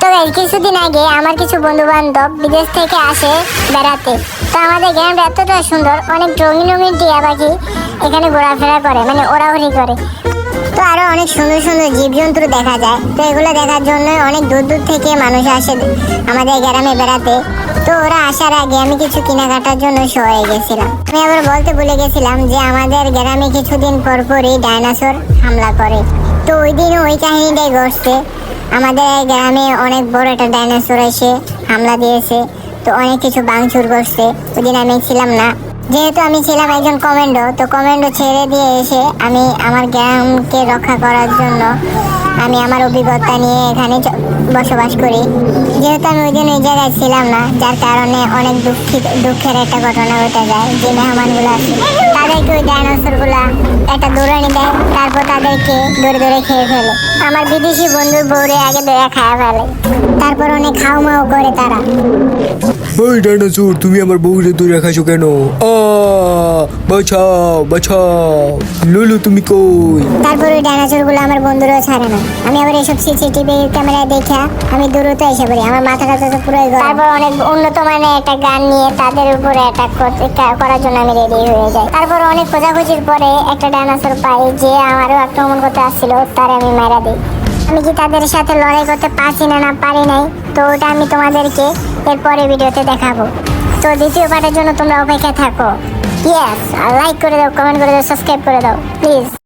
তো কিছুদিন আগে আমার কিছু বন্ধু বান্ধব বিদেশ থেকে আসে বেড়াতে। তো আমাদের গ্রামটা এতটা সুন্দর, অনেক রঙিন রঙিন টিয়া পাখি এখানে ঘোরাফেরা করে মানে ওড়াউড়ি করে। তো আরও অনেক সুন্দর সুন্দর জীবজন্তু দেখা যায়। তো এগুলো দেখার জন্য অনেক দূর দূর থেকে মানুষ আসে আমাদের গ্রামে বেড়াতে। তো ওরা আসার আগে আমি কিছু কেনাকাটার জন্য হয়ে গেছিলাম। আমি আবার বলতে ভুলে গেছিলাম যে আমাদের গ্রামে কিছুদিন পর পরই ডাইনোসর হামলা করে। তো ওই দিন ওই কাহিনীটাই ঘটছে। আমাদের এই গ্রামে অনেক বড় একটা ডাইনোসর এসে হামলা দিয়েছে। তো অনেক কিছু ভাঙচুর করছে। ওই দিন আমি ছিলাম না। যেহেতু আমি ছিলাম একজন কমেন্ডো তো কমেন্ডো ছেড়ে দিয়ে এসে আমি আমার গ্রামকে রক্ষা করার জন্য আমি আমার অভিজ্ঞতা নিয়ে এখানে বসবাস করি। যেহেতু আমি ওই দিন ওই জায়গায় ছিলাম না, যার কারণে অনেক দুঃখিত দুঃখের একটা ঘটনা ঘটে যায়। যে মেহমানগুলো আসে, তাদেরকে ওই ডাইনোসরগুলা একটা দৌড়ানি দেয়, তারপর তাদেরকে দূরে দূরে খেয়ে ফেলে। আমার বিদেশি বন্ধুর বৌরে আগে দয়া খাওয়া ফেলে। তারপর অনেক খাওয়া মাও করে তারা। ওই ডাইনোসর তুমি আমার বউরে দূরে রাখাছো কেন? আ বাঁচাও বাঁচাও। লুলু তুমি কই? তারপর ওই ডাইনোসরগুলো আমার বন্ধুরাও ছাড়ে না। আমি আবার এসব সিসিটিভি ক্যামেরায় দেখা আমি দ্রুত এসে পড়ি। আমার মাথাটা তো পুরোই গরম। তারপর অনেক উন্নত মানের একটা গান নিয়ে তাদের উপরে অ্যাটাক করার জন্য আমি রেডি হয়ে যাই। তারপর অনেক খোঁজাখুঁজির পরে একটা ডাইনোসর পাই যে আমারও আক্রমণ করতে আসছিল তার আমি মারা দিই। আমি কি তাদের সাথে লড়াই করতে পারছি না না পারি নাই? তো ওটা আমি তোমাদেরকে এরপরে ভিডিওতে দেখাবো। তো দ্বিতীয় পার্টের জন্য তোমরা অপেক্ষা থাকো। ইয়েস লাইক করে দাও কমেন্ট করে দাও সাবস্ক্রাইব করে দাও প্লিজ